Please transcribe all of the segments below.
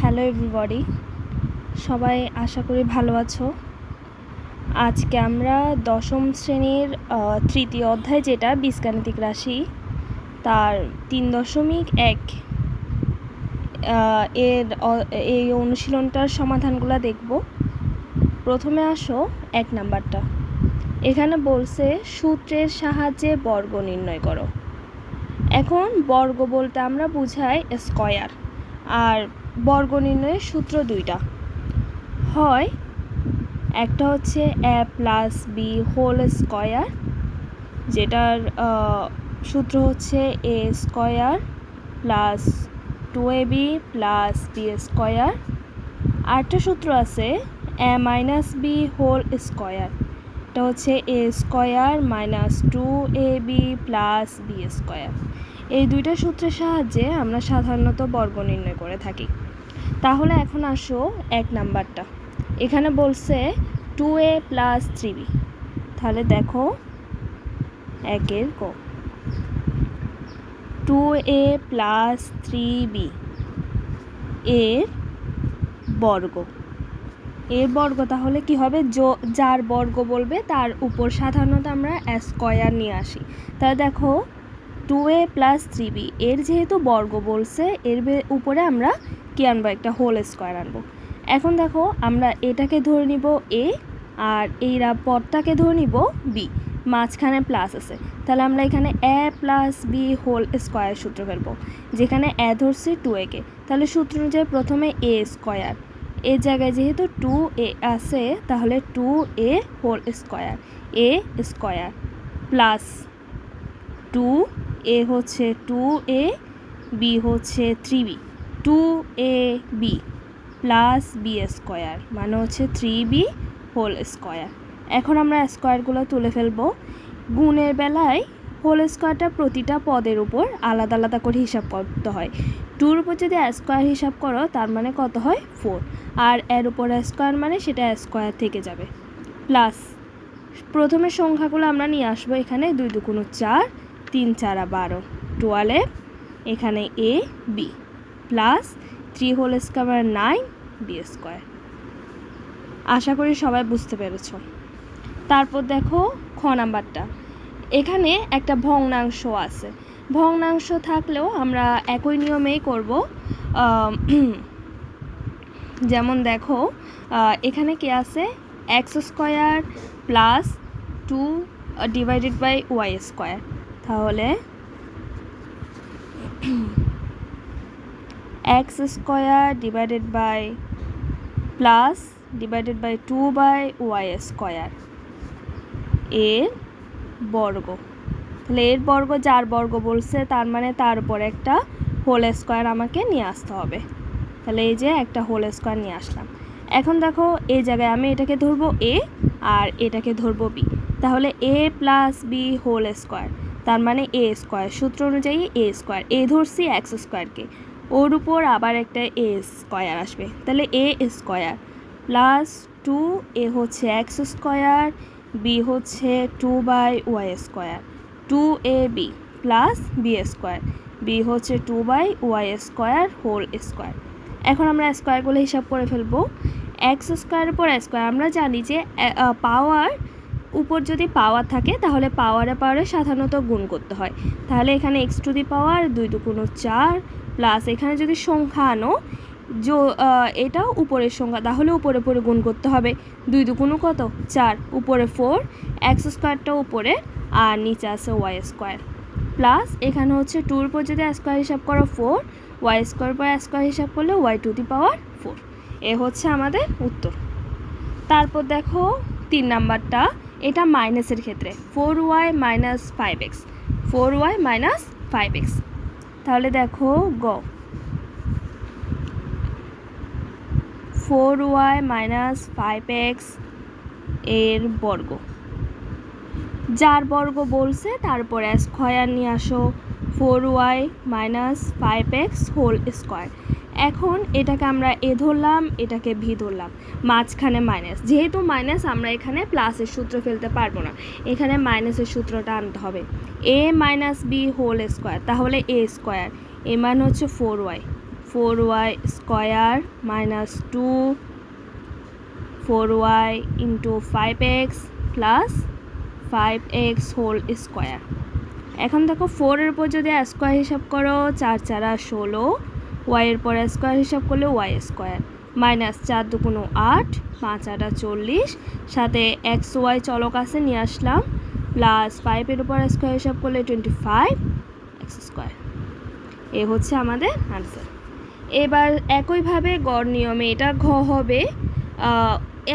Hello everybody সবাই আশা করি ভালো আছো। আজকে আমরা দশম শ্রেণির তৃতীয় অধ্যায় যেটা বীজগাণিতিক রাশি, তার তিন দশমিক এক এর এই অনুশীলনটার সমাধানগুলো দেখব। প্রথমে আসো এক নাম্বারটা। এখানে বলছে, সূত্রের সাহায্যে বর্গ নির্ণয় করো। এখন বর্গ বলতে আমরা বুঝাই স্কয়ার আর বর্গ নির্ণয়ের সূত্র দুইটা। হয় একটা হচ্ছে A plus B whole square, যেটার সূত্র হচ্ছে A square plus two A B plus B square. আরেকটা সূত্র আছে A minus B whole square, এটা হচ্ছে A square minus two A B plus B square. এই দুইটা সূত্রের সাহায্যে আমরা সাধারণত বর্গ নির্ণয় করে থাকি। তাহলে এখন আসো এক নাম্বারটা। এখানে বলছে two A plus three B তাহলে দেখো একের কো। Two A plus three B এর বর্গ। এর বর্গ তাহলে কি হবে? যার বর্গ বলবে তার উপর সাধারণত আমরা স্কয়ার নিয়ে আসি। তাহলে দেখো two A plus three B এর যেহেতু বর্গ বলছে, এর উপরে আমরা কি আনব? একটা হোল স্কয়ার আনব। এখন দেখো, আমরা এটাকে ধরে নিব এ আর এই পদটাকে ধরে নিব বি মাঝখানে প্লাস আছে। তাহলে আমরা এখানে A plus B whole square সূত্র ফেলব যেখানে এ ধরছি টু একে তাহলে সূত্র অনুযায়ী প্রথমে এ স্কয়ার এর জায়গায় যেহেতু টু এ আছে, তাহলে two A whole square A square plus two A হচ্ছে টু এ বি হচ্ছে three B two A B plus B square মানে হচ্ছে থ্রি বি হোল স্কোয়ার এখন আমরা স্কোয়ারগুলো তুলে ফেলব। গুণের বেলায় হোল স্কোয়ারটা প্রতিটা পদের উপর আলাদা আলাদা করে হিসাব করতে হয়। টুর উপর যদি স্কোয়ার হিসাব করো, তার মানে কত হয়? ফোর আর এর উপর স্কোয়ার মানে সেটা স্কোয়ার থেকে যাবে। প্লাস প্রথমে সংখ্যাগুলো আমরা নিয়ে আসব এখানে দুই দুগুণ চার তিন চারা বারো। টুয়েলভ এখানে A, B. Plus three whole square nine B square. আশা করি সবাই বুঝতে পেরেছ। তারপর দেখো খ নাম্বারটা। এখানে একটা ভগ্নাংশ আছে। ভগ্নাংশ থাকলেও আমরা একই নিয়মেই করব। যেমন দেখো এখানে কি আছে? X square plus two divided by Y square. তাহলে X square divided by plus divided by two by Y square এর বর্গ। তাহলে এর বর্গ যার বর্গ বলছে, তার মানে তার উপর একটা হোল স্কোয়ার আমাকে নিয়ে আসতে হবে। তাহলে এই যে একটা হোল স্কোয়ার নিয়ে আসলাম। এখন দেখো, এই জায়গায় আমি এটাকে ধরবো এ আর এটাকে ধরবো বি তাহলে A plus B whole square তার মানে এ স্কোয়ার সূত্র অনুযায়ী এ স্কোয়ার এ ধরছি এক্স স্কোয়ারকে ওর উপর আবার একটা এ স্কোয়ার আসবে। তাহলে A square plus two A হচ্ছে এক্স স্কোয়ার বি হচ্ছে two by Y square two A B plus B square B হচ্ছে two by Y square whole square এখন আমরা স্কোয়ারগুলো হিসাব করে ফেলব। এক্স স্কোয়ারের পর স্কোয়ার আমরা জানি যে পাওয়ার উপর যদি পাওয়ার থাকে, তাহলে পাওয়ারে পাওয়ারে সাধারণত গুণ করতে হয়। তাহলে এখানে এক্স টু দি পাওয়ার দুই দুগুণ চার প্লাস এখানে যদি সংখ্যা আনো, যো এটাও উপরের সংখ্যা, তাহলে উপরে উপরে গুণ করতে হবে। দুই দুগুণ কত? চার। উপরে ফোর এক্স স্কোয়ারটা উপরে, আর নিচে আছে ওয়াই স্কোয়ার প্লাস এখানে হচ্ছে টুর উপর যদি স্কোয়ার হিসাব করো ফোর ওয়াই স্কোয়ার পর স্কোয়ার হিসাব করলে Y to the power four এ হচ্ছে আমাদের উত্তর। তারপর দেখো, তিন নাম্বারটা। এটা মাইনাসের ক্ষেত্রে। Four Y minus five X four Y minus five X তাহলে দেখো গ। ফোর ওয়াই মাইনাস ফাইভ এক্সের বর্গ। যার বর্গ বলছে, তারপর স্কোয়ার নিয়ে আসো। Four Y minus five X whole square এখন এটাকে আমরা এ ধরলাম, এটাকে ভি ধরলাম। মাঝখানে মাইনাস যেহেতু মাইনাস আমরা এখানে প্লাসের সূত্র ফেলতে পারব না। এখানে মাইনাসের সূত্রটা আনতে হবে। A minus B whole square তাহলে এ স্কোয়ার এ মান হচ্ছে four Y four Y square minus two four Y into five X plus five X whole square এখন দেখো ফোরের উপর যদি স্কোয়ার হিসাব করো, চার, চারা ষোলো ওয়াইয়ের পর স্কোয়ার হিসাব করলে ওয়াই স্কোয়ার মাইনাস চার দুগুণ আট, পাঁচ, আটা চল্লিশ। সাথে এক্স ওয়াই চলক আছে, নিয়ে আসলাম। প্লাস ফাইভের উপর স্কোয়ার হিসাব করলে টোয়েন্টি ফাইভ এক্স স্কোয়ার এ হচ্ছে আমাদের আনসার এবার একইভাবে গড় নিয়মে এটা ঘ হবে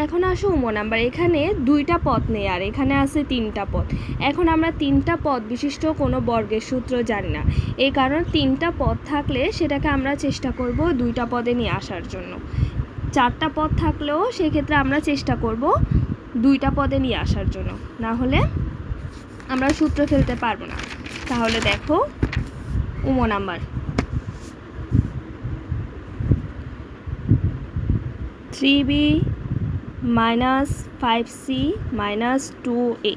এখন আসো উম নাম্বার, এখানে দুইটা পথ নেই আর, এখানে আছে তিনটা পথ এখন আমরা তিনটা পদ বিশিষ্ট কোনো বর্গের সূত্র জানি না। এই কারণ তিনটা পদ থাকলে সেটাকে আমরা চেষ্টা করব দুইটা পদে নিয়ে আসার জন্য। চারটা পদ থাকলেও সেক্ষেত্রে আমরা চেষ্টা করব দুইটা পদে নিয়ে আসার জন্য। না হলে আমরা সূত্র ফেলতে পারব না। তাহলে দেখো উমো number. Three B minus five C minus two A.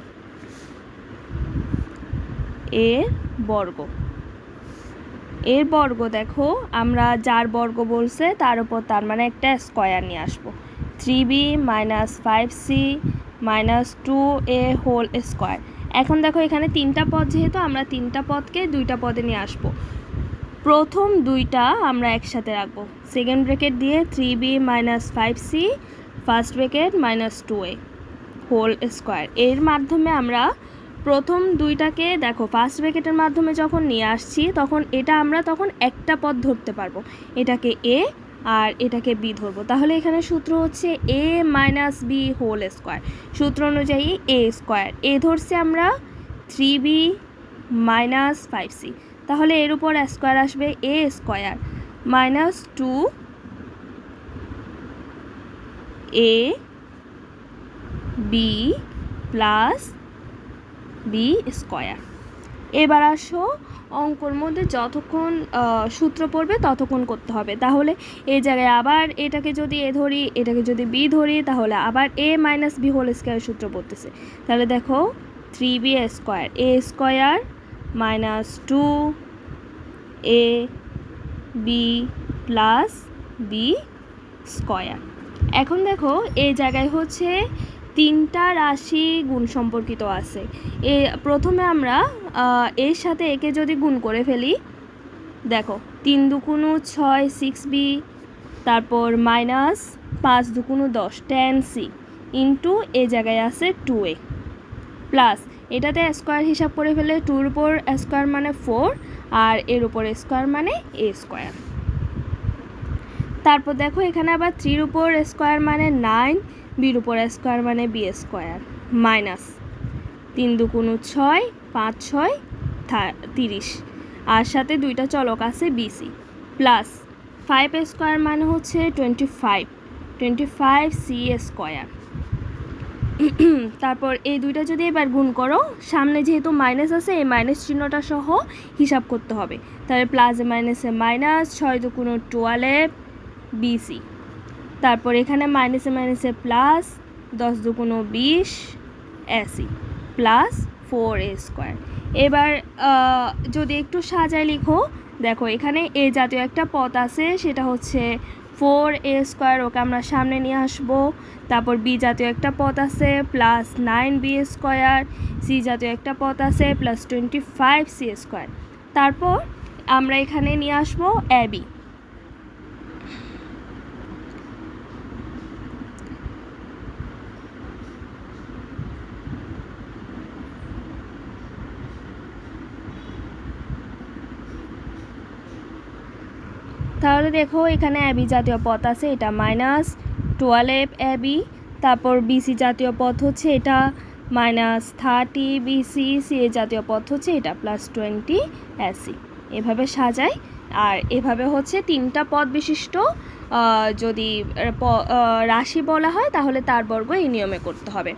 এর বর্গ। এর বর্গ দেখো, আমরা যার বর্গ বলছে তার উপর তার মানে একটা স্কোয়ার নিয়ে আসব। Three B minus five C minus two A whole square. এখন দেখো, এখানে তিনটা পদ যেহেতু, আমরা তিনটা পদকে দুইটা পদে নিয়ে আসব। প্রথম দুইটা আমরা একসাথে রাখব। সেকেন্ড ব্রেকেট দিয়ে three B minus five C first bracket minus two A whole square. এর মাধ্যমে আমরা প্রথম দুইটাকে দেখো, ফার্স্ট ব্রেকেটের মাধ্যমে যখন নিয়ে আসছি, তখন এটা আমরা তখন একটা পদ ধরতে পারব। এটাকে এ আর এটাকে বি ধরবো। তাহলে এখানে সূত্র হচ্ছে A minus B whole square. সূত্র অনুযায়ী এ স্কোয়ার। এ ধরছি আমরা three B minus five C. তাহলে এর উপর স্কোয়ার আসবে A square minus two A B plus B square এবার আসো, অঙ্কর মধ্যে যতক্ষণ সূত্র পড়বে ততক্ষণ করতে হবে। তাহলে এই জায়গায় আবার এটাকে যদি এ ধরি, এটাকে যদি বি ধরি, তাহলে আবার A minus B whole square সূত্র পড়তেছে। তাহলে দেখো three B square A square minus two A B plus B square এখন দেখো, এই জায়গায় হচ্ছে তিনটা রাশি গুণ সম্পর্কিত আছে। এ, প্রথমে আমরা এর সাথে একে যদি গুণ করে ফেলি, দেখো, তিন দুকুনু ছয় সিক্স বি তারপর মাইনাস পাঁচ দুকুনু দশ টেন সি ইন্টু এ জায়গায় আছে টু এ প্লাস এটাতে স্কোয়ার হিসাব করে ফেলে টুর উপর স্কোয়ার মানে ফোর আর এর উপর স্কোয়ার মানে এ স্কোয়ার তারপর দেখো এখানে আবার থ্রির উপর স্কোয়ার মানে নাইন বির উপর স্কোয়ার মানে বি স্কোয়ার মাইনাস তিন দুকুনু ছয়, পাঁচ ছয় তিরিশ। আর সাথে দুইটা চলক আছে বিসি প্লাস ফাইভ স্কোয়ার মানে হচ্ছে twenty five twenty five C square তারপর এই দুইটা যদি এবার গুণ করো, সামনে যেহেতু মাইনাস আছে, এই মাইনাস চিহ্নটা সহ হিসাব করতে হবে। তাহলে প্লাসে মাইনাসে মাইনাস ছয় দুগুণ টুয়েলভ বিসি তারপর এখানে মাইনাসে মাইনাসে প্লাস দশ দুগুণ বিশ AC plus four A square এবার যদি একটু সাজায় লিখো, দেখো এখানে এ জাতীয় একটা পথ আছে, সেটা হচ্ছে ফোর এ স্কোয়ার ওকে আমরা সামনে নিয়ে আসব। তারপর বি জাতীয় একটা পথ আছে plus nine B square C জাতীয় একটা পথ আছে plus twenty five C square তারপর আমরা এখানে নিয়ে আসব এ তাহলে দেখো এখানে অ্যাবি জাতীয় পথ আছে, এটা মাইনাস টুয়েলভ অ্যাবি। তারপর বিসি জাতীয় পথ হচ্ছে এটা minus thirty BC C A জাতীয় পথ হচ্ছে এটা প্লাস টোয়েন্টি এসি এভাবে সাজায় আর এভাবে হচ্ছে তিনটা পদ বিশিষ্ট যদি রাশি বলা হয়, তাহলে তার বর্গ এই নিয়মে করতে হবে।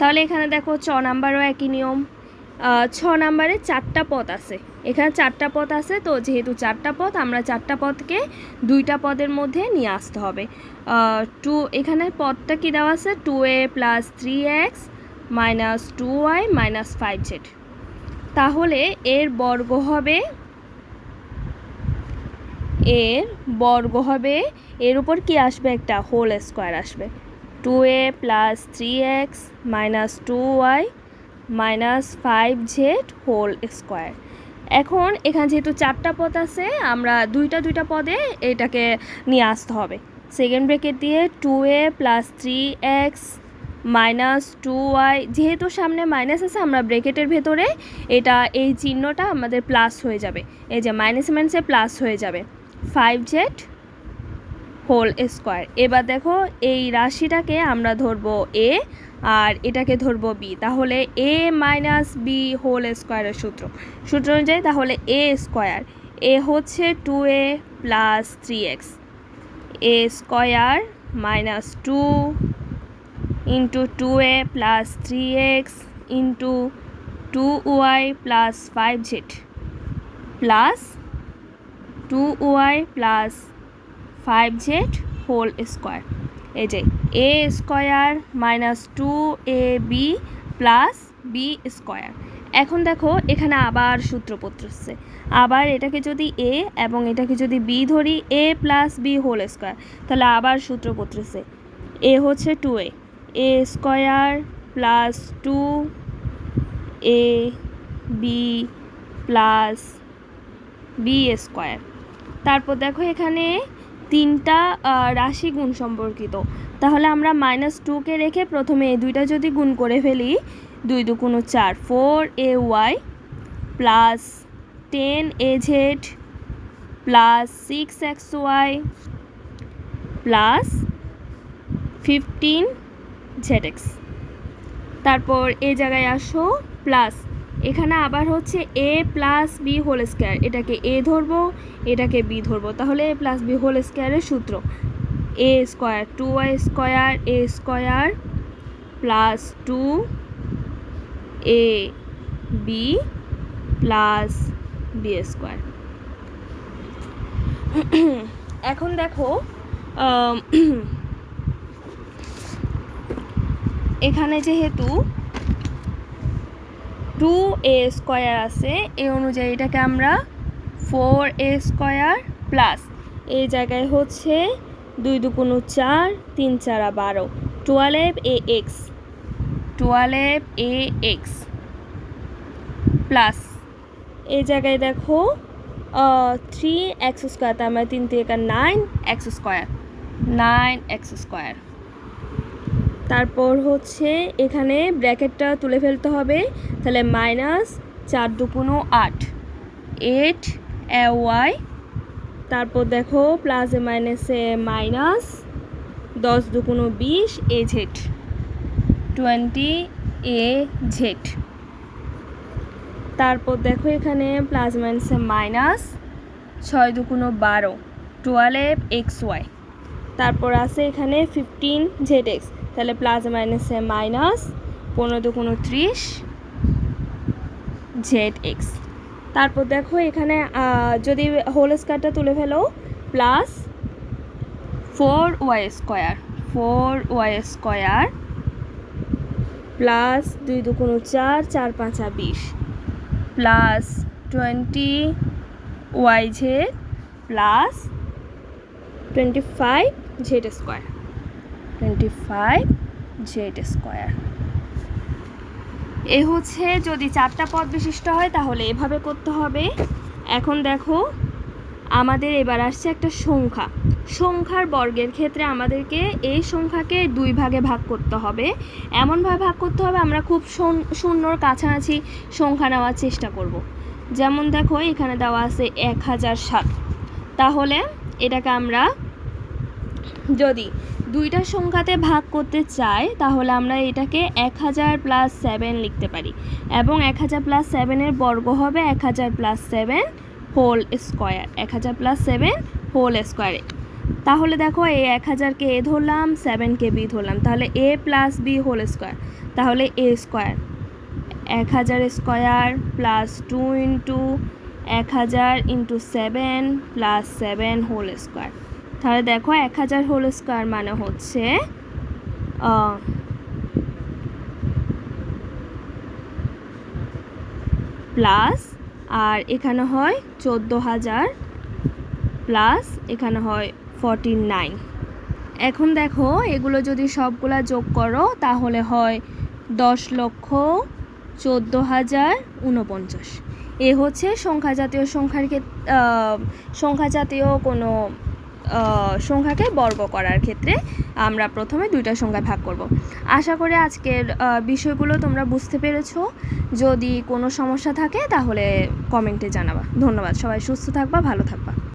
তাহলে এখানে দেখো ছ নাম্বারও একই নিয়ম। ছ নাম্বারে চারটা পদ আছে। এখানে চারটা পদ আছে, তো যেহেতু চারটা পদ আমরা চারটা পদকে দুইটা পদের মধ্যে নিয়ে আসতে হবে। টু, এখানে পদটা কী দেওয়া আছে? Two A plus three X minus two Y minus five Z তাহলে এর বর্গ হবে, এর বর্গ হবে, এর উপর কি আসবে? একটা হোল স্কোয়ার আসবে। Two A plus three X minus two Y minus five Z whole square. এখন এখানে যেহেতু চারটা পদ আছে, আমরা দুইটা দুইটা পদে এটাকে নিয়ে আসতে হবে। সেকেন্ড ব্রেকেট দিয়ে two A plus three X minus two Y, যেহেতু সামনে মাইনাস আছে, আমরা ব্রেকেটের ভেতরে এটা এই চিহ্নটা আমাদের প্লাস হয়ে যাবে। এই যে মাইনাস মাইনাসে প্লাস হয়ে যাবে। Five Z whole square. এবার দেখো, এই রাশিটাকে আমরা ধরবো এ আর এটাকে ধরবো বি তাহলে এ মাইনাস বি হোল স্কোয়ারের সূত্র। সূত্র অনুযায়ী তাহলে এ স্কোয়ার এ হচ্ছে two A plus three X A square minus two into two A plus three X into two Y plus five Z plus two Y plus five Z whole square এই যে A square minus two A B plus B square এখন দেখো, এখানে আবার সূত্র পড়তেছে আবার এটাকে যদি এ এবং এটাকে যদি বি ধরি A plus B whole square তাহলে আবার সূত্র পড়তেছে এ হচ্ছে two A A square plus two A B plus B square তারপর দেখো এখানে তিনটা রাশি গুণ সম্পর্কিত। তাহলে আমরা মাইনাস টুকে রেখে প্রথমে এই দুইটা যদি গুণ করে ফেলি, দুই দুগুণ চার four A Y plus ten A Z plus six X Y plus fifteen Z X তারপর এই জায়গায় আসো প্লাস এখানে আবার হচ্ছে A plus B whole square এটাকে এ ধরবো, এটাকে বি ধরবো। তাহলে এ প্লাস বি হোল স্কোয়ারের সূত্র। A square two Y square A square plus two A B plus B square এখন দেখো এখানে যেহেতু টু এ স্কোয়ার আছে, এই অনুযায়ী এটাকে আমরা ফোর এ স্কোয়ার প্লাস এই জায়গায় হচ্ছে দুই দুগুণ চার, তিন চারা বারো। Twelve A X twelve A X plus এই জায়গায় দেখো থ্রি এক্স স্কোয়ার তার মানে তিন থেকে nine X square nine X square তারপর হচ্ছে এখানে ব্র্যাকেটটা তুলে ফেলতে হবে। তাহলে মাইনাস চার দুগুণ আট, এইট, এ, ওয়াই। তারপর দেখো প্লাসে মাইনাসে মাইনাস দশ দুগুণ বিশ, A, Z. Twenty, A, Z. তারপর দেখো এখানে প্লাস মাইনাসে মাইনাস ছয় দুগুণ বারো, টুয়েলভ এক্স ওয়াই। তারপর আছে এখানে ফিফটিন জেড এক্স। তাহলে প্লাস মাইনাসে মাইনাস পনেরো দুগুণ ত্রিশ জেড এক্স। তারপর দেখো এখানে যদি হোল স্কোয়ারটা তুলে ফেলো, plus four Y square, four Y square plus দুই দুগুণ চার চার পাঁচা বিশ। Plus twenty Y Z plus twenty five Z square. Twenty five Z square এ হচ্ছে যদি চারটা পদ বিশিষ্ট হয়, তাহলে এভাবে করতে হবে। এখন দেখো, আমাদের এবার আসছে একটা সংখ্যা। সংখ্যার বর্গের ক্ষেত্রে আমাদেরকে এই সংখ্যাকে দুই ভাগে ভাগ করতে হবে। এমনভাবে ভাগ করতে হবে, আমরা খুব শূন- শূন্যর কাছাকাছি সংখ্যা নেওয়ার চেষ্টা করব। যেমন দেখো, এখানে দেওয়া আছে এক হাজার সাত। তাহলে এটাকে আমরা যদি দুইটা সংখ্যাতে ভাগ করতে চাই তাহলে আমরা এটাকে এক হাজার প্লাস সেভেন লিখতে পারি। এবং এক হাজার প্লাস সেভেনের বর্গ হবে এক হাজার প্লাস সেভেন হোল স্কোয়ার এক হাজার প্লাস সেভেন হোল স্কোয়ারে তাহলে দেখো এই এক হাজারকে এ ধরলাম সেভেনকে বি ধরলাম। তাহলে A plus B whole square তাহলে এ স্কোয়ার এক হাজার স্কোয়ার প্লাস টু ইন্টু এক হাজার into seven plus seven whole square তাহলে দেখো এক হাজার হোল স্কোয়ার মানে হচ্ছে প্লাস আর এখানে হয় চোদ্দ হাজার প্লাস এখানে হয় ফর্টি নাইন এখন দেখো এগুলো যদি সবগুলা যোগ করো তাহলে হয় দশ লক্ষ চোদ্দ হাজার উনপঞ্চাশ এ হচ্ছে সংখ্যা জাতীয় সংখ্যার ক্ষেত- আহ, সংখ্যা জাতীয় কোনো সংখ্যাকে বর্গ করার ক্ষেত্রে আমরা প্রথমে দুইটা সংখ্যায় ভাগ করব। আশা করি আজকের বিষয়গুলো তোমরা বুঝতে পেরেছ। যদি কোনো সমস্যা থাকে তাহলে কমেন্টে জানাবা। ধন্যবাদ। সবাই সুস্থ থাকবা, ভালো থাকবা।